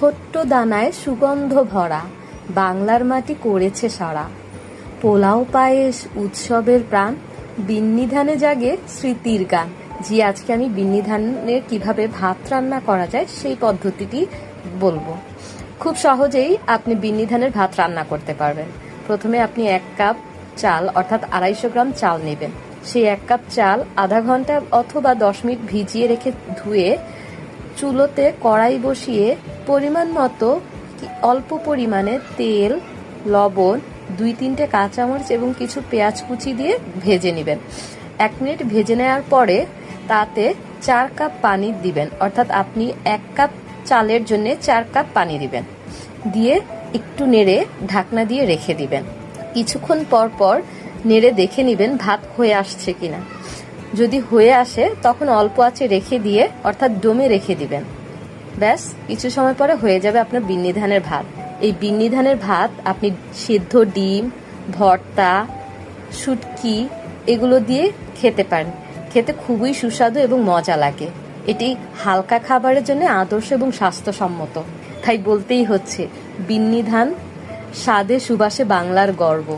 ছোট্ট দানায় সুগন্ধ ভরা, বাংলার মাটি করেছে সারা। পোলাও, পায়েস, উৎসবের প্রাণ বিন্নি ধানে জাগে স্মৃতির গান। জি, আজকে আমি বিন্নি ধানের কীভাবে ভাত রান্না করা যায় সেই পদ্ধতিটি বলব। খুব সহজেই আপনি বিন্নি ধানের ভাত রান্না করতে পারবেন। প্রথমে আপনি এক কাপ চাল, অর্থাৎ আড়াইশো গ্রাম চাল নেবেন। সেই এক কাপ চাল আধা ঘণ্টা অথবা দশ মিনিট ভিজিয়ে রেখে ধুয়ে চুলোতে কড়াই বসিয়ে পরিমাণ মতো অল্প পরিমাণে তেল, লবণ, দুই তিনটে কাঁচামরিচ এবং কিছু পেঁয়াজ কুচি দিয়ে ভেজে নেবেন। এক মিনিট ভেজে নেওয়ার পরে তাতে চার কাপ পানি দিবেন। অর্থাৎ আপনি এক কাপ চালের জন্য চার কাপ পানি দিবেন। দিয়ে একটু নেড়ে ঢাকনা দিয়ে রেখে দিবেন। কিছুক্ষণ পর পর নেড়ে দেখে নেবেন ভাত হয়ে আসছে কিনা। যদি হয়ে আসে, তখন অল্প আঁচে রেখে দিয়ে, অর্থাৎ ডোমে রেখে দিবেন। ব্যাস, কিছু সময় পরে হয়ে যাবে আপনার বিন্নি ধানের ভাত। এই বিন্নি ধানের ভাত আপনি সিদ্ধ ডিম, ভর্তা, শুটকি এগুলো দিয়ে খেতে পারেন। খেতে খুবই সুস্বাদু এবং মজা লাগে। এটি হালকা খাবারের জন্য আদর্শ এবং স্বাস্থ্যসম্মত। তাই বলতেই হচ্ছে বিন্নি ধান স্বাদে সুবাসে বাংলার গর্ব।